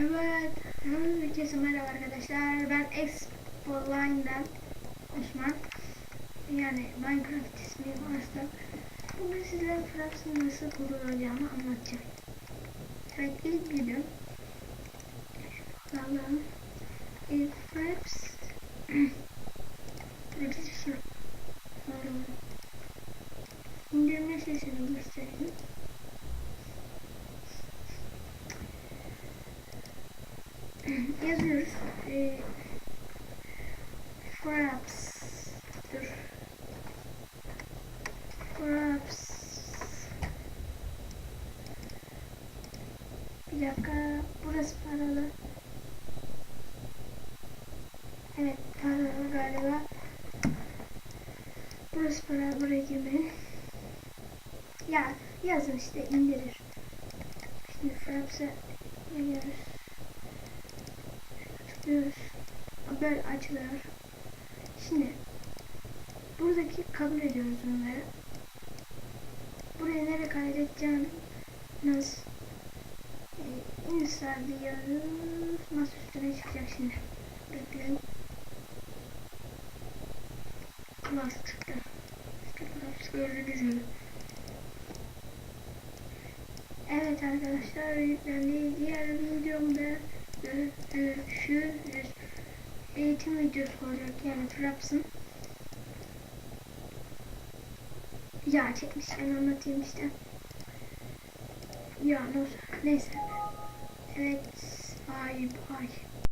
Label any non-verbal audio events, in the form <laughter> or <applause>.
Evet, herkese merhaba arkadaşlar. Ben Expoline'dan Osman. Yani Minecraft ismi varsa. Bugün sizlere Fraps'ın nasıl kurulacağını anlatacağım. Evet, ilk videom. Allah'ım. İlk Fraps. <clears throat> Fraps. Pardon. İndirme sesini göstereyim. Yazıyoruz. E, Fraps. Dur. Fraps. Bir dakika. Burası paralı. Evet paralı galiba. Burası paralı. Buraya girmeyin. Ya yazın işte indirir. Şimdi Fraps'a geliyoruz tıklıyoruz. Haber açılıyor. Şimdi buradaki kabul ediyoruz bunları. Buraya nereye kaydedeceğimiz e, insert diyoruz. Masa üstüne çıkacak şimdi. Bekleyin. Class çıktı. Class gördüğünüz gibi. Evet arkadaşlar yüklendi. Diğer videomda görüşürüz. Eğitim videosu olacak yani Fraps'ın. Ya çekmişken anlatayım işte. Ya neyse. Evet. Bye bye.